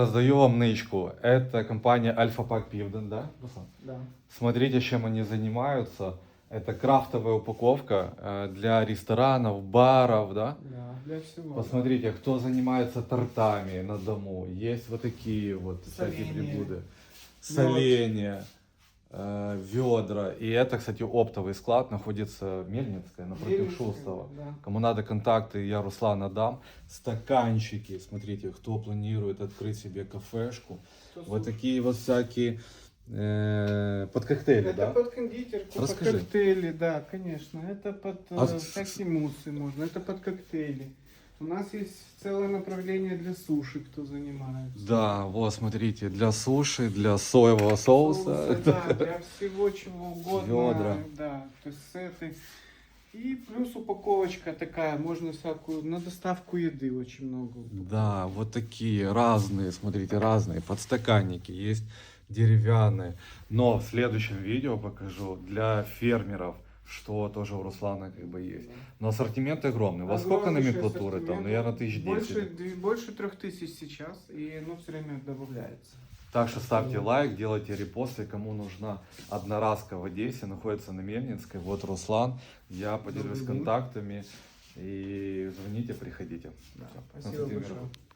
Сдаю вам нычку. Это компания Альфа Пак Пивден, да? Да. Смотрите, чем они занимаются. Это крафтовая упаковка э, для ресторанов, баров, да? Да, для всего. Посмотрите, кто занимается тортами на дому. Есть вот такие вот всякие Соленья. прибуды. Соленья, э, ведра. И это, кстати, оптовый склад находится в Мельницкой, напротив Мельницкая, Шустова. Да. Кому надо контакты, я Руслана дам. Стаканчики, смотрите, кто планирует открыть себе кафешку. Кто Вот слушает? такие вот всякие э, под коктейли, Это да? под кондитерку, Расскажи. под коктейли, да, конечно. Это под А э, всякие муссы можно, это под коктейли. У нас есть целое направление для суши, кто занимается. Да, вот смотрите, для суши, для соевого соуса. Соусы, да, для всего чего угодно. Ведра. Да, то есть с этой. И плюс упаковочка такая, можно всякую, на доставку еды очень много. Да, вот такие разные, смотрите, разные подстаканники есть деревянные. Но в следующем видео покажу для фермеров, что тоже у Руслана как бы есть. Но ассортимент огромный. Во сколько Огромнейший номенклатуры там? ассортимент. Наверное, тысяч Больше, десять. больше трех тысяч сейчас, и оно все время добавляется. Так что ставьте лайк, делайте репосты, кому нужна одноразка в Одессе, находится на Мельницкой. Вот Руслан, я поделюсь Добрый день. контактами. И звоните, приходите. Да, спасибо константин большое. Миров.